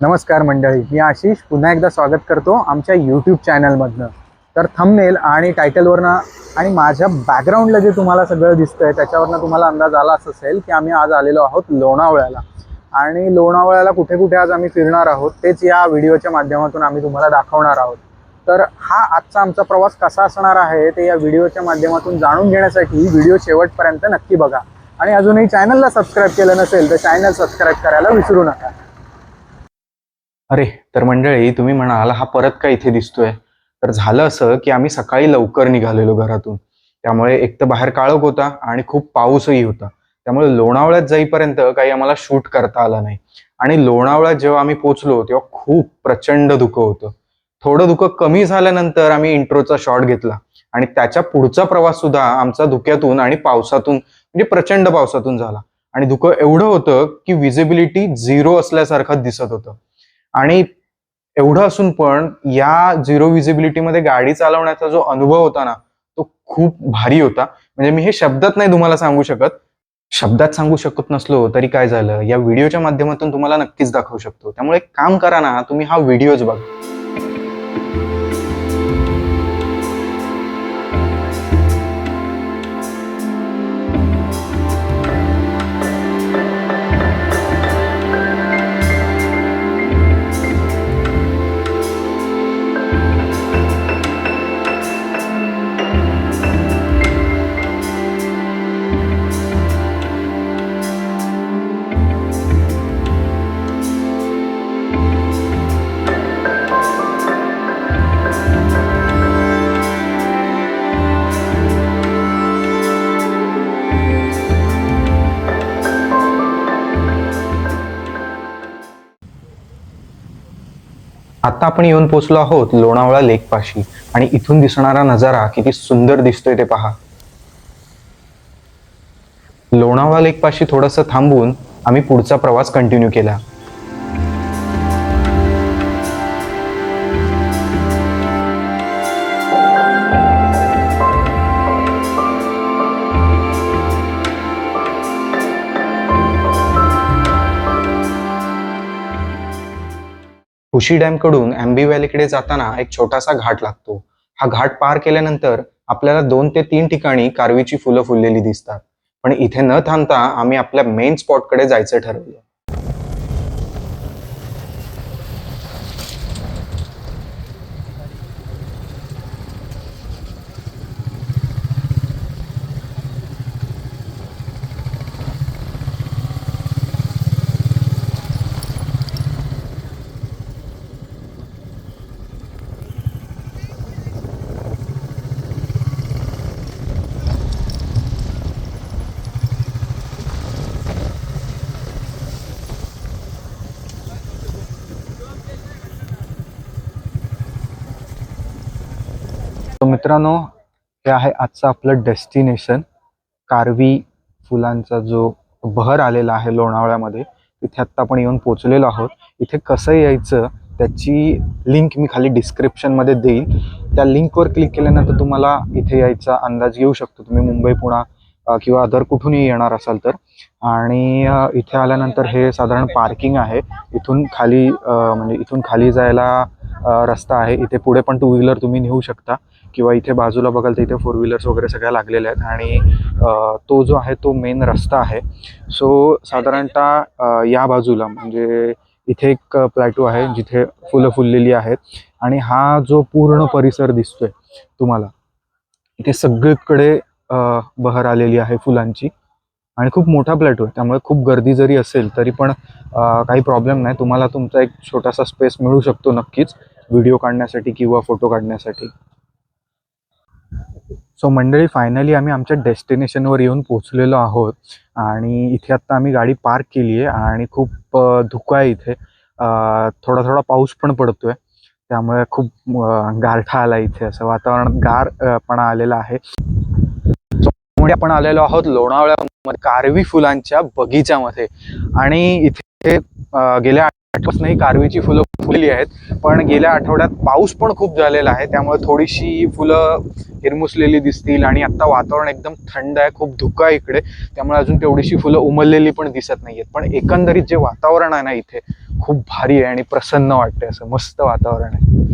नमस्कार मंडळी मी आशिष. पुन्हा एकदा स्वागत करतो आमच्या यूट्यूब चॅनलमधनं तर थंबनेल आणि टायटलवरनं आणि माझ्या बॅकग्राऊंडला जे तुम्हाला सगळं दिसतं आहे त्याच्यावरनं तुम्हाला अंदाज आलाच असेल की आम्ही आज आलेलो आहोत लोणावळ्याला. आणि लोणावळ्याला कुठे कुठे आज आम्ही फिरणार आहोत तेच या व्हिडिओच्या माध्यमातून आम्ही तुम्हाला दाखवणार आहोत. तर हा आजचा आमचा प्रवास कसा असणार आहे ते या व्हिडिओच्या माध्यमातून जाणून घेण्यासाठी व्हिडिओ शेवटपर्यंत नक्की बघा. आणि अजूनही चॅनलला सबस्क्राईब केलं नसेल तर चॅनल सबस्क्राईब करायला विसरू नका. अरे तर मंडळी तुम्ही म्हणाल हा परत का इथे दिसतोय? तर झालं असं की आम्ही सकाळी लवकर निघालेलो घरातून. त्यामुळे एक तर बाहेर काळोख होता आणि खूप पाऊसही होता. त्यामुळे लोणावळ्यात जाईपर्यंत काही आम्हाला शूट करता आलं नाही. आणि लोणावळ्यात जेव्हा आम्ही पोचलो तेव्हा खूप प्रचंड धुकं होतं. थोडं धुकं कमी झाल्यानंतर आम्ही इंट्रोचा शॉट घेतला. आणि त्याच्या पुढचा प्रवास सुद्धा आमचा धुक्यातून आणि पावसातून म्हणजे प्रचंड पावसातून झाला. आणि धुकं एवढं होतं की विजिबिलिटी झिरो असल्यासारखं दिसत होतं. आणि एवढं असून पण या झिरो विजिबिलिटीमध्ये गाडी चालवण्याचा जो अनुभव होता ना तो खूप भारी होता. म्हणजे मी हे शब्दात नाही तुम्हाला सांगू शकत. शब्दात सांगू शकत नसलो तरी काय झालं? या व्हिडिओच्या माध्यमातून तुम्हाला नक्कीच दाखवू शकतो. त्यामुळे एक काम करा ना तुम्ही हा व्हिडिओच बघा. आपण येऊन पोहोचलो आहोत लोणावळा लेकपाशी. आणि इथून दिसणारा नजारा किती सुंदर दिसतोय ते पहा. लोणावळा लेकपाशी थोडंसं थांबून आम्ही पुढचा प्रवास कंटिन्यू केला. खुशी डॅमकडून अँबी व्हॅलीकडे जाताना एक छोटासा घाट लागतो. हा घाट पार केल्यानंतर आपल्याला दोन ते तीन ठिकाणी कारवीची फुलं फुललेली दिसतात. पण इथे न थांबता आम्ही आपल्या मेन स्पॉटकडे जायचं ठरवलं. मित्रांनो हे आहे आजचं आपलं डेस्टिनेशन कारवी फुलांचा जो बहर आलेला आहे लोणावळ्यामध्ये तिथे आत्ता आपण येऊन पोचलेलो आहोत. इथे कसं यायचं त्याची लिंक मी खाली डिस्क्रिप्शनमध्ये देईन. त्या लिंकवर क्लिक केल्यानंतर तुम्हाला इथे यायचा अंदाज येऊ शकतो. तुम्ही मुंबई पुणा किंवा अदर कुठूनही येणार असाल तर. आणि इथे आल्यानंतर हे साधारण पार्किंग आहे. इथून खाली म्हणजे इथून खाली जायला रस्ता आहे. इथे पुढे पण टू व्हीलर तुम्ही नेऊ शकता. किंवा इथे बाजूला बघाल तर इथे फोर व्हीलर्स वगैरे सगळ्या लागलेल्या आहेत. आणि तो जो आहे तो मेन रस्ता आहे. सो साधारणतः या बाजूला म्हणजे इथे एक प्लॅटो आहे जिथे फुलं फुललेली आहेत. आणि हा जो पूर्ण परिसर दिसतोय तुम्हाला इथे सगळीकडे बहर आलेली आहे फुलांची. आणि खूप मोठा प्लॅटो आहे. त्यामुळे खूप गर्दी जरी असेल तरी पण काही प्रॉब्लेम नाही. तुम्हाला तुमचा एक छोटासा स्पेस मिळू शकतो नक्कीच. व्हिडिओ काढण्यासाठी किंवा फोटो काढण्यासाठी. सो मंडळी फायनली आम्ही आमच्या डेस्टिनेशनवर येऊन पोहोचलेलो आहोत. आणि इथे आत्ता आम्ही गाडी पार्क केली आहे आणि खूप धुकं आहे इथे. थोडा थोडा पाऊस पण पडतोय. त्यामुळे खूप गारठा आला इथे. असं वातावरण गार अ, आलेला आहे. त्यामुळे आपण आलेलो आहोत लोणावळ्यामध्ये कारवी फुलांच्या बगीच्यामध्ये. आणि इथे गेल्या आठवड्यापासून कारवीची फुलं फुलली आहेत. पण गेल्या आठवड्यात पाऊस पण खूप झालेला आहे. त्यामुळे थोडीशी फुलं हिरमुसलेली दिसतील आणि आता वातावरण एकदम थंड आहे. खूप धुकं आहे इकडे. त्यामुळे अजून तेवढीशी फुलं उमललेली पण दिसत नाही आहेत पण एकंदरीत जे वातावरण आहे ना इथे खूप भारी आहे आणि प्रसन्न वाटते असं. मस्त वातावरण आहे.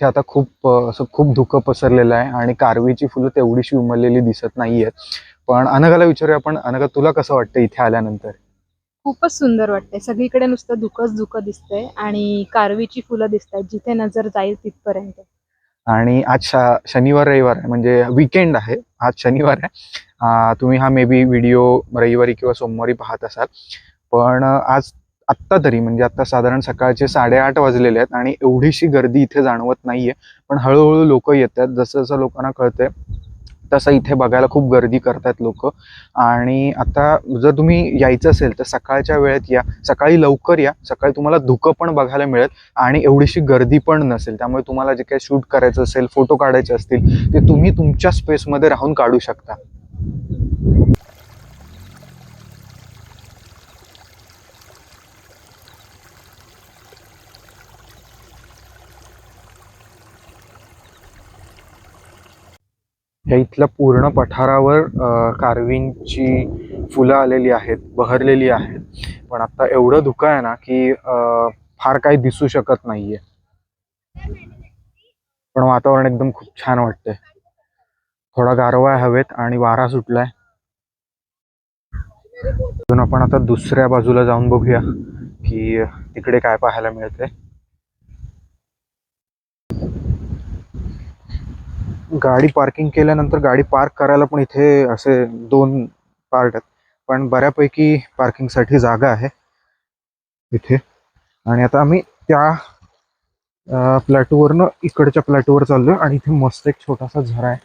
इथे आता खूप असं खूप धुकं पसरलेलं आहे आणि कारवीची फुलं तेवढीशी उमललेली दिसत नाहीयेत. पण अनघाला विचारूया आपण. अनघा तुला कसं वाटतं इथे आल्यानंतर? खूपच सुंदर वाटतंय. सगळीकडे नुसतं धुकंच धुकं दिसतंय आणि कारवीची फुलं दिसत आहेत जिथे नजर जाईल तिथपर्यंत. आणि आज शा शनिवार रविवार आहे. म्हणजे विकेंड आहे. आज शनिवार आहे. तुम्ही हा मे बी व्हिडिओ रविवारी किंवा सोमवारी पाहत असाल. पण आज आत्ता तरी म्हणजे आत्ता साधारण सकाळचे साडेआठ वाजलेले आहेत आणि एवढीशी गर्दी इथे जाणवत नाहीये. पण हळूहळू लोक येत आहेत जसं जसं लोकांना कळतंय तसं इथे बघायला खूप गर्दी करतात लोक. आणि आता जर तुम्ही यायचं असेल तर सकाळच्या वेळेत या सकाळी लवकर या सकाळी तुम्हाला धुकं पण बघायला मिळेल आणि एवढीशी गर्दी पण नसेल. त्यामुळे तुम्हाला जे काही शूट करायचं असेल फोटो काढायचे असतील ते तुम्ही तुमच्या स्पेसमध्ये राहून काढू शकता. ह्या इथल्या पूर्ण पठारावर अ, कारवींची फुलं आलेली आहेत बहरलेली आहेत. पण आता एवढं धुकं आहे ना की फार काही दिसू शकत नाहीये. पण वातावरण एकदम खूप छान वाटतंय. थोडा गारवा आहे हवेत आणि वारा सुटलाय. अजून आपण आता दुसऱ्या बाजूला जाऊन बघूया की तिकडे काय पाहायला मिळते गाडी पार्किंग केल्यानंतर गाडी पार्क करायला पण इथे असे दोन पार्ट आहेत. पण बऱ्यापैकी पार्किंगसाठी जागा आहे इथे. आणि आता आम्ही त्या प्लॅटूवरनं इकडच्या प्लॅटूवर चाललो आणि इथे मस्त एक छोटासा झरा आहे.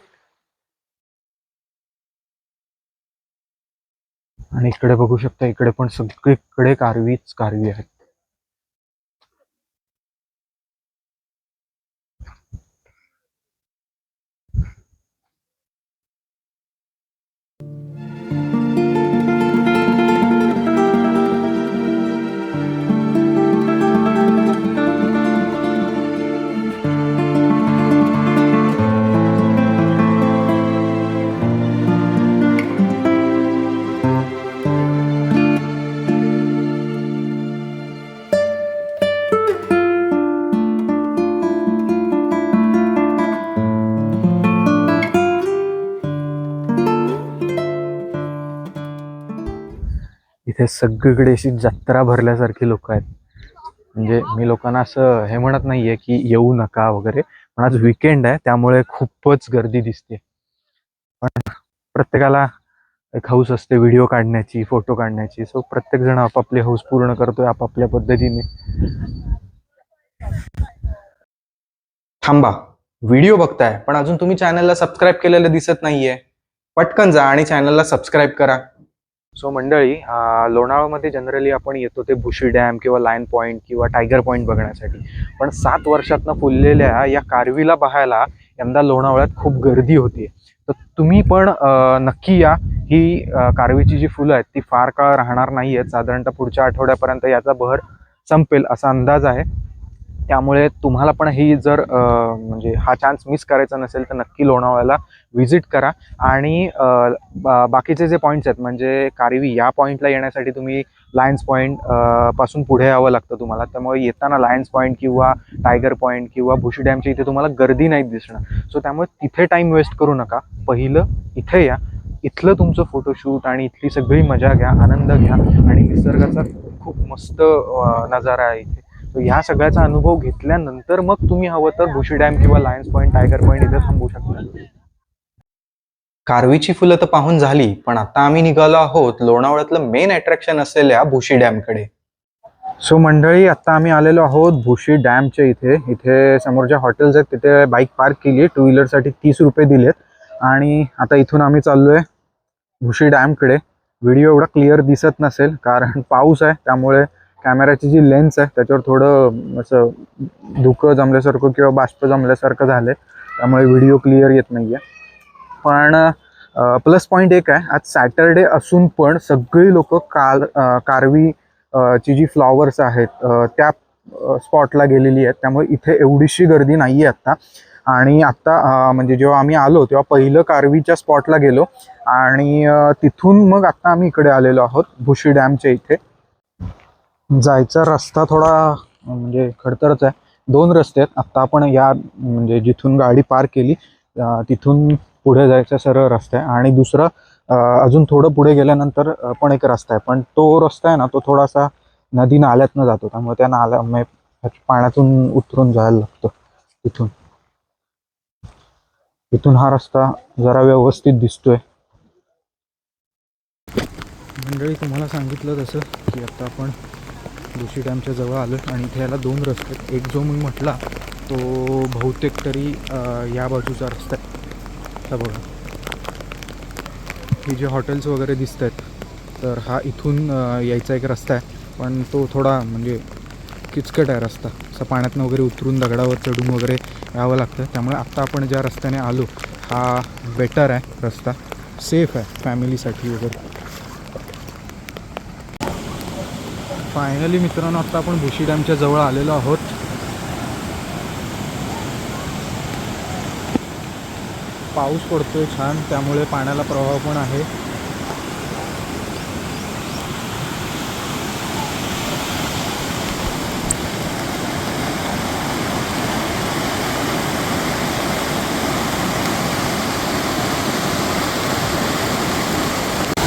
आणि इकडे बघू शकता इकडे पण सगळीकडे कारवीच कारवी आहेत. इथे सगळीकडे अशी जत्रा भरल्यासारखी लोक आहेत. म्हणजे मी लोकांना असं हे म्हणत नाहीये की येऊ नका वगैरे पण आज विकेंड आहे त्यामुळे खूपच गर्दी दिसते पण प्रत्येकाला एक हौस असते व्हिडिओ काढण्याची फोटो काढण्याची. सो प्रत्येक जण आपापली हौस पूर्ण करतोय आपापल्या पद्धतीने. थांबा. व्हिडिओ बघताय पण अजून तुम्ही चॅनलला सबस्क्राईब केलेलं दिसत नाहीये. पटकन जा आणि चॅनलला सबस्क्राईब करा. सो मंडळी लोणावळामध्ये जनरली आपण येतो ते भुशी डॅम किंवा लायन पॉईंट किंवा टायगर पॉईंट बघण्यासाठी. पण सात वर्षातनं फुललेल्या या कारवीला पाहायला यंदा लोणावळ्यात खूप गर्दी होती तर तुम्ही पण नक्की या. ही कारवीची जी फुलं आहेत ती फार काळ राहणार नाही आहेत साधारणतः पुढच्या आठवड्यापर्यंत याचा बहर संपेल असा अंदाज आहे. त्यामुळे तुम्हाला पण ही जर म्हणजे हा चान्स मिस करायचा नसेल तर नक्की लोणावळ्याला व्हिजिट करा. आणि बाकीचे जे पॉईंट्स आहेत म्हणजे कारवी या पॉईंटला येण्यासाठी तुम्ही लायन्स पॉईंटपासून पुढे यावं लागतं तुम्हाला. त्यामुळे येताना लायन्स पॉईंट किंवा टायगर पॉईंट किंवा भुशी डॅमच्या इथे तुम्हाला गर्दी नाही दिसणार. सो त्यामुळे तिथे टाईम वेस्ट करू नका. पहिलं इथे या. इथलं तुमचं फोटोशूट आणि इथली सगळी मजा घ्या आनंद घ्या. आणि निसर्गाचा खूप मस्त नजारा आहे इथे. तर ह्या सगळ्याचा अनुभव घेतल्यानंतर मग तुम्ही हवं तर भुशी डॅम किंवा लायन्स पॉईंट टायगर पॉईंट इथे थांबू शकता. कारवीची फुलं तर पाहून झाली पण आता आम्ही निघालो आहोत लोणावळ्यातलं मेन अट्रॅक्शन असलेल्या भुशी डॅमकडे. सो मंडळी आता आम्ही आलेलो आहोत भुशी डॅमच्या इथे. इथे समोर ज्या हॉटेल्स आहेत तिथे बाईक पार्क केली आहे टू व्हीलरसाठी तीस रुपये दिलेत. आणि आता इथून आम्ही चाललोय भुशी डॅमकडे. व्हिडिओ एवढा क्लिअर दिसत नसेल कारण पाऊस आहे त्यामुळे कॅमेराची जी लेन्स आहे त्याच्यावर थोडं असं धुकं जमल्यासारखं किंवा बाष्प जमल्यासारखं झालं आहे त्यामुळे व्हिडिओ क्लिअर येत नाही आहे पण प्लस पॉईंट एक आहे आज सॅटरडे असून पण सगळी लोक काल कारवी ची जी फ्लॉवर्स आहेत त्या स्पॉटला गेलेली आहेत. त्यामुळे इथे एवढीशी गर्दी नाही आहे आत्ता आणि आत्ता म्हणजे जेव्हा आम्ही आलो तेव्हा पहिलं कारवीच्या स्पॉटला गेलो. आणि तिथून मग आत्ता आम्ही इकडे आलेलो आहोत भुशी डॅमच्या इथे. जायचा रस्ता थोडा म्हणजे खडतरच आहे. दोन रस्ते आहेत. आत्ता आपण या म्हणजे जिथून गाडी पार्क केली तिथून पुढे जायचा सरळ रस्ता आहे. आणि दुसरा अजून थोडं पुढे गेल्यानंतर पण एक रस्ता आहे. पण तो रस्ता आहे ना तो थोडासा नदी नाल्यातनं जातो त्यामुळे त्या नाल्या म्हणजे पाण्यातून उतरून जायला लागतं तिथून. इथून हा रस्ता जरा व्यवस्थित दिसतोय. मंडळी तुम्हाला सांगितलं तसं की आता आपण दुशी डॅमच्या जवळ आलो आणि इथे याला दोन रस्ते आहेत. एक जो मी म्हटला तो बहुतेक तरी या बाजूचा रस्ता आहे. बघा. ही जे हॉटेल्स वगैरे दिसत आहेत तर हा इथून यायचा एक रस्ता आहे. पण तो थोडा म्हणजे किचकट आहे रस्ता. असं पाण्यातनं वगैरे उतरून दगडावर चढून वगैरे यावं लागतं. त्यामुळे आत्ता आपण ज्या रस्त्याने आलो हा बेटर आहे रस्ता. सेफ आहे फॅमिलीसाठी वगैरे. फायनली मित्रांनो आत्ता आपण भुशी डॅमच्या जवळ आलेलो आहोत. पाऊस पडतोय छान त्यामुळे पाण्याला प्रवाह पण आहे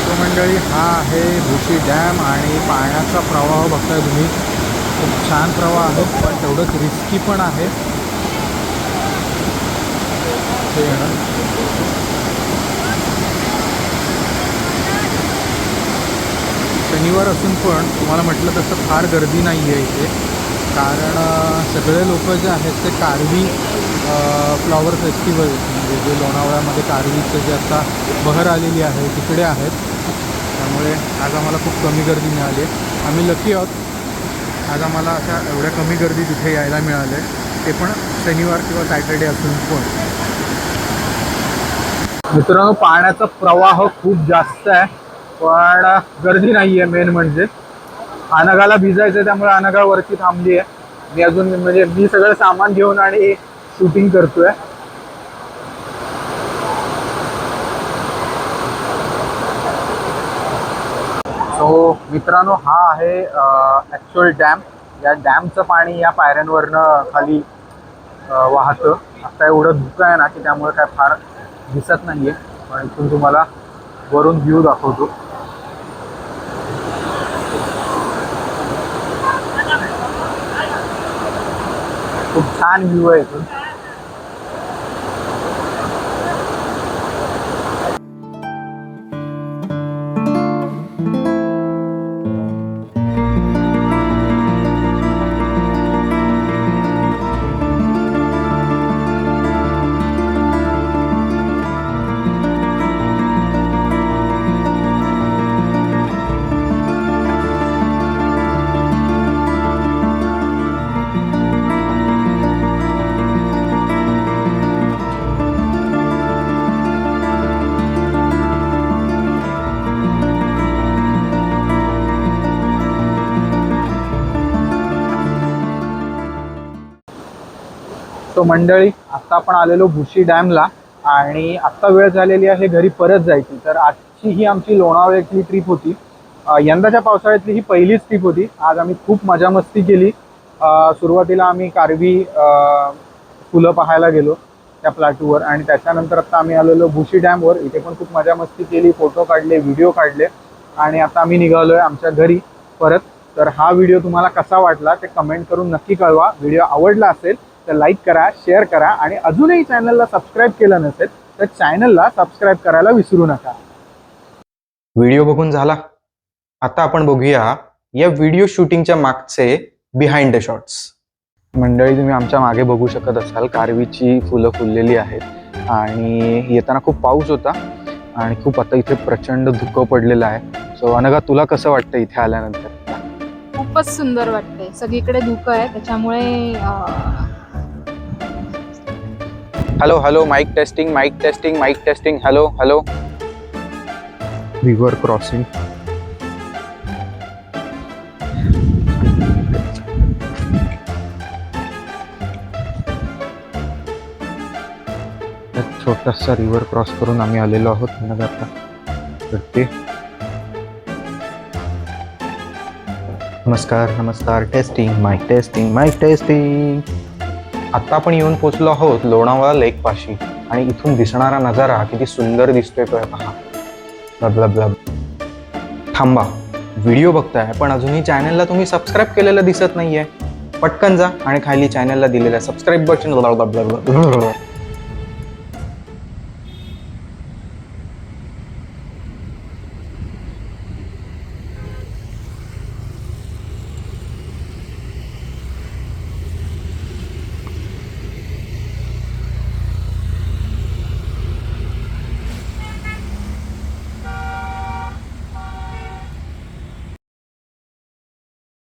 तो मंडळी हा आहे भुशी डॅम आणि पाण्याचा प्रवाह बघताय तुम्ही. खूप छान प्रवाह आहे पण तेवढंच रिस्की पण आहे. ते शनिवार असून पण तुम्हाला म्हटलं तसं फार गर्दी नाही आहे इथे. कारण सगळे लोक जे आहेत ते कारवी फ्लॉवर फेस्टिवल म्हणजे जे लोणावळ्यामध्ये कारवीचं जे आता बहर आलेली आहे तिकडे आहेत. त्यामुळे आज आम्हाला खूप कमी गर्दी मिळाली आहे. आम्ही लकी आहोत. आज आम्हाला अशा एवढ्या कमी गर्दी तिथे यायला मिळाले. ते पण शनिवार किंवा सॅटर्डे असून पण. मित्रांनो पाण्याचा प्रवाह खूप जास्त आहे. पण गर्दी नाही आहे मेन म्हणजे. अनगाला भिजायचं त्यामुळे अनगा वरती थांबली आहे मी अजून म्हणजे मी सगळं सामान घेऊन आणि शूटिंग करतोय सो मित्रांनो हा आहे ॲक्च्युअल डॅम या डॅमचं पाणी या पायऱ्यांवरनं खाली वाहतं. आता एवढं धुकं आहे ना की त्यामुळे काय फार दिसत नाहीये. पण इथून तुम्हाला वरून व्ह्यू दाखवतो. खूप छान व्ह्यू आहे इथून. तो मंडळी आत्ता आपण आलेलो भुशी डॅमला आणि आत्ता वेळ झालेली आहे घरी परत जायची. तर आजची ही आमची लोणावळ्यातली ट्रिप होती. यंदाच्या पावसाळ्यातली ही पहिलीच ट्रिप होती. आज आम्ही खूप मजा मस्ती केली. सुरुवातीला आम्ही कारवी फुलं पाहायला गेलो त्या प्लॅटूवर आणि त्याच्यानंतर आता आम्ही आलेलो भुशी डॅमवर. इथे पण खूप मजा मस्ती केली फोटो काढले व्हिडिओ काढले आणि आता आम्ही निघालोय आमच्या घरी परत. तर हा व्हिडिओ तुम्हाला कसा वाटला ते कमेंट करून नक्की कळवा. व्हिडिओ आवडला असेल तर लाईक करा शेअर करा आणि अजूनही चॅनलला सबस्क्राईब केलं नसेल तर चॅनलला सबस्क्राईब करायला विसरू नका. व्हिडिओ बघून झाला? आता आपण बघूया या व्हिडिओ शूटिंगच्या मागचे बिहाइंड द शॉट्स मंडळी तुम्ही आमच्या मागे बघू शकत असाल कारवीची फुलं फुललेली आहेत आणि येताना खूप पाऊस होता आणि खूप आता इथे प्रचंड धुकं पडलेलं आहे. सो अनघा तुला कसं वाटतं इथे आल्यानंतर? खूपच सुंदर वाटते सगळीकडे धुकं आहे त्याच्यामुळे hello hello mike testing mike testing mike testing hello hello river crossing छोटासा रिव्हर क्रॉस करून आम्ही आलेलो आहोत मग आता तर ते नमस्कार नमस्कार. Testing mike testing mike testing आत्ता आपण येऊन पोचलो आहोत लोणावळा लेक पाशी. आणि इथून दिसणारा नजारा किती सुंदर दिसतोय तो पहा ब्लब ब्लब थांबा. व्हिडिओ बघताय पण अजूनही चॅनलला तुम्ही सबस्क्राईब केलेलं दिसत नाहीये. पटकन जा आणि खाली चॅनलला दिलेल्या सबस्क्राईब बटन